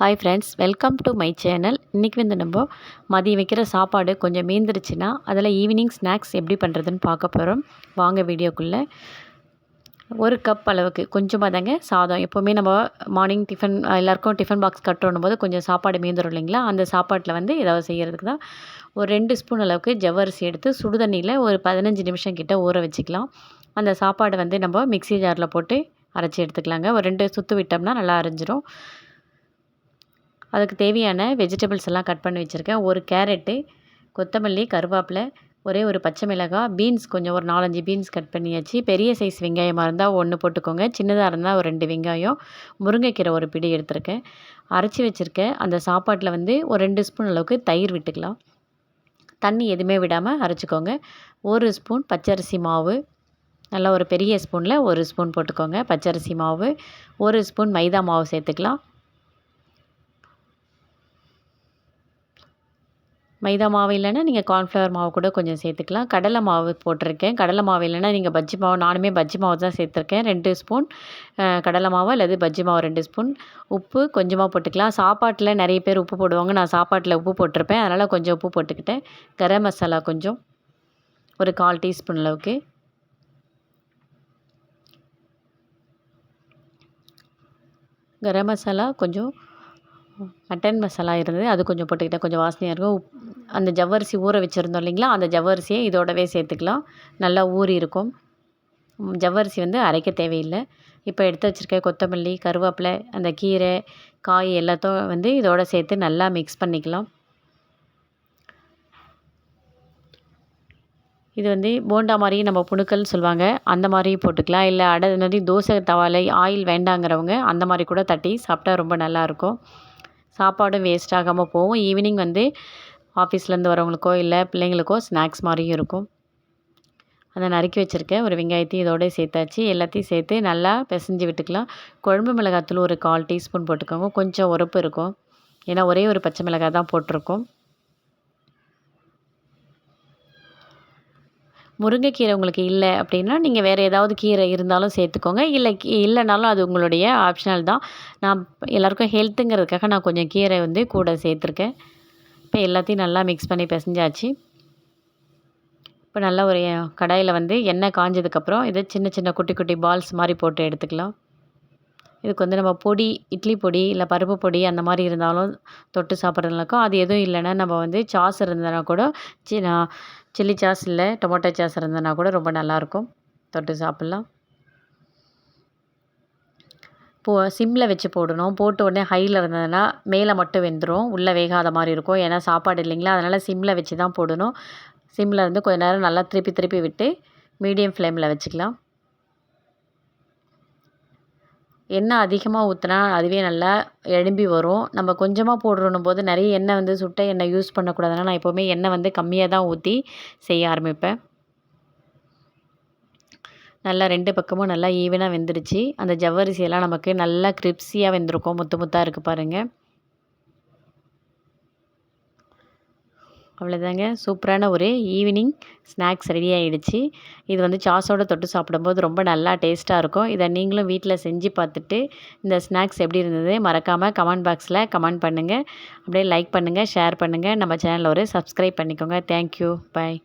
Hi friends welcome to my channel இன்றைக்கி வந்து நம்ம மதியம் வைக்கிற சாப்பாடு கொஞ்சம் மீந்துருச்சுன்னா அதில் ஈவினிங் ஸ்நாக்ஸ் எப்படி பண்ணுறதுன்னு பார்க்க போகிறோம் வாங்க வீடியோக்குள்ளே. ஒரு கப் அளவுக்கு கொஞ்சமாக தாங்க சாதம். எப்போவுமே நம்ம மார்னிங் டிஃபன் எல்லாருக்கும் டிஃபன் பாக்ஸ் கட்டுறோம் போது கொஞ்சம் சாப்பாடு மீந்துடும் இல்லைங்களா? அந்த சாப்பாட்டில் வந்து ஏதாவது செய்கிறதுக்கு தான் ஒரு ரெண்டு ஸ்பூன் அளவுக்கு ஜவ்வரிசி எடுத்து சுடுதண்ணியில் ஒரு பதினஞ்சு நிமிஷம் கிட்ட ஊற வச்சுக்கலாம். அந்த சாப்பாடு வந்து நம்ம மிக்ஸி ஜாரில் போட்டு அரைச்சி எடுத்துக்கலாங்க. ஒரு ரெண்டு சுற்று விட்டோம்னா நல்லா அரைஞ்சிரும். அதுக்கு தேவையான வெஜிடபிள்ஸ் எல்லாம் கட் பண்ணி வச்சுருக்கேன். ஒரு கேரட்டு கொத்தமல்லி கருவேப்பிலை ஒரே ஒரு பச்சை மிளகாய் பீன்ஸ் கொஞ்சம் ஒரு நாலஞ்சு பீன்ஸ் கட் பண்ணியாச்சு. பெரிய சைஸ் வெங்காயமாக இருந்தால் ஒன்று போட்டுக்கோங்க. சின்னதாக இருந்தால் ஒரு ரெண்டு வெங்காயம். முருங்கைக்கீரை ஒரு பிடி எடுத்திருக்கேன். அரைச்சி வச்சுருக்கேன் அந்த சாப்பாட்டில் வந்து ஒரு ரெண்டு ஸ்பூன் அளவுக்கு தயிர் விட்டுக்கலாம். தண்ணி எதுவுமே விடாமல் அரைச்சிக்கோங்க. ஒரு ஸ்பூன் பச்சரிசி மாவு. நல்லா ஒரு பெரிய ஸ்பூனில் ஒரு ஸ்பூன் போட்டுக்கோங்க. பச்சரிசி மாவு. ஒரு ஸ்பூன் மைதா மாவு சேர்த்துக்கலாம். மைதா மாவு இல்லைன்னா நீங்கள் கார்ன்ஃப்ளவர் மாவு கூட கொஞ்சம் சேர்த்துக்கலாம். கடலை மாவு போட்டிருக்கேன். கடலை மாவு இல்லைன்னா நீங்கள் பஜ்ஜி மாவு நானுமே பஜ்ஜி மாவு தான் சேர்த்துருக்கேன். ரெண்டு ஸ்பூன் கடலை மாவு அல்லது பஜ்ஜி மாவு ரெண்டு ஸ்பூன் உப்பு கொஞ்சமாக போட்டுக்கலாம். சாப்பாட்டில் நிறைய பேர் உப்பு போடுவாங்க. நான் சாப்பாட்டில் உப்பு போட்டிருப்பேன். அதனால் கொஞ்சம் உப்பு போட்டுக்கிட்டேன். கரம் மசாலா கொஞ்சம். ஒரு கால் டீஸ்பூன் அளவுக்கு. கரம் மசாலா கொஞ்சம் மட்டன் மசாலா இருந்தது. அது கொஞ்சம் போட்டுக்கிட்டேன். கொஞ்சம் வாசனையாக இருக்கும். அந்த ஜவ்வரிசி ஊற வச்சுருந்தோம் இல்லைங்களா? அந்த ஜவ்வரிசியை இதோடவே சேர்த்துக்கலாம். நல்லா ஊறி இருக்கும். ஜவ்வரிசி வந்து அரைக்க தேவையில்லை. இப்போ எடுத்து வச்சுருக்க கொத்தமல்லி கருவேப்பிலை அந்த கீரை காய் எல்லாத்தையும் வந்து இதோட சேர்த்து நல்லா மிக்ஸ் பண்ணிக்கலாம். இது வந்து போண்டா மாதிரி நம்ம புணுக்கல்னு சொல்லுவாங்க. அந்த மாதிரி போட்டுக்கலாம். இல்லை அடை மாதிரி தோசை தவாலை ஆயில் வேண்டாங்கிறவங்க அந்த மாதிரி கூட தட்டி சாப்பிட்டா ரொம்ப நல்லாயிருக்கும் சாப்பாடும் வேஸ்ட் ஆகாமல் போகும். ஈவினிங் வந்து ஆஃபீஸ்லேருந்து வரவங்களுக்கோ இல்லை பிள்ளைங்களுக்கோ ஸ்நாக்ஸ் மாதிரியும் இருக்கும். அதை நறுக்கி வச்சுருக்கேன் ஒரு வெங்காயத்தையும் இதோடய சேர்த்தாச்சு. எல்லாத்தையும் சேர்த்து நல்லா பிசைஞ்சு விட்டுக்கலாம். குழம்பு மிளகாத்தூள் ஒரு கால் டீஸ்பூன் போட்டுக்கோங்க. கொஞ்சம் உரப்பு இருக்கும். ஏன்னா ஒரே ஒரு பச்சை மிளகாய் தான் போட்டிருக்கோம். முருங்கைக்கீரை உங்களுக்கு இல்லை அப்படின்னா நீங்கள் வேறு ஏதாவது கீரை இருந்தாலும் சேர்த்துக்கோங்க. இல்லை இல்லைனாலும் அது உங்களுடைய ஆப்ஷனல் தான். நான் எல்லாேருக்கும் ஹெல்த்துங்கிறதுக்காக நான் கொஞ்சம் கீரை வந்து கூட சேர்த்துருக்கேன். இப்போ எல்லாத்தையும் நல்லா மிக்ஸ் பண்ணி பிசைஞ்சாச்சு. இப்போ நல்லா ஒரு கடாயில் வந்து எண்ணெய் காஞ்சதுக்கப்புறம் இதை சின்ன சின்ன குட்டி குட்டி பால்ஸ் மாதிரி போட்டு எடுத்துக்கலாம். இதுக்கு வந்து நம்ம பொடி இட்லி பொடி இல்லை பருப்பு பொடி அந்த மாதிரி இருந்தாலும் தொட்டு சாப்பிட்றதுனாக்கோ அது எதுவும் இல்லைன்னா நம்ம வந்து சாஸ் இருந்ததுனா கூட சி சில்லி சாஸ் இல்லை டொமேட்டோ சாஸ் இருந்ததுனா கூட ரொம்ப நல்லாயிருக்கும் தொட்டு சாப்பிட்லாம். போ சிம்மில் வச்சு போடணும். போட்ட உடனே ஹையில் இருந்ததுன்னா மேலே மட்டும் வெந்துடும் உள்ளே வேகாத மாதிரி இருக்கும். ஏன்னா சாப்பாடு இல்லைங்களா? அதனால் சிம்மில் வச்சு தான் போடணும். சிம்மில் இருந்து கொஞ்ச நேரம் நல்லா திருப்பி திருப்பி விட்டு மீடியம் ஃப்ளேமில் வச்சுக்கலாம். எண்ணெய் அதிகமாக ஊற்றினா அதுவே நல்லா எழும்பி வரும். நம்ம கொஞ்சமாக போடுறணும் போது நிறைய எண்ணெய் வந்து சுட்ட எண்ணெய் யூஸ் பண்ணக்கூடாதுன்னா நான் எப்போவுமே எண்ணெய் வந்து கம்மியாக தான் ஊற்றி செய்ய ஆரம்பிப்பேன். நல்லா ரெண்டு பக்கமும் நல்லா ஈவனாக வெந்துடுச்சு. அந்த ஜவ்வரிசியெல்லாம் நமக்கு நல்லா கிரிப்ஸியாக வெந்திருக்கும். முத்து முத்தாக இருக்குது பாருங்கள் அவ்வளோதாங்க சூப்பரான ஒரு ஈவினிங் ஸ்நாக்ஸ் ரெடி ஆகிடுச்சு இது வந்து சாஸோடு தொட்டு சாப்பிடும்போது ரொம்ப நல்லா டேஸ்ட்டாக இருக்கும். இதை நீங்களும் வீட்டில் செஞ்சு பார்த்துட்டு இந்த ஸ்நாக்ஸ் எப்படி இருந்தது மறக்காமல் கமெண்ட் பாக்ஸில் கமெண்ட் பண்ணுங்கள் அப்படியே லைக் பண்ணுங்கள் ஷேர் பண்ணுங்கள் நம்ம சேனலில் ஒரு சப்ஸ்கிரைப் பண்ணிக்கோங்க. Thank you bye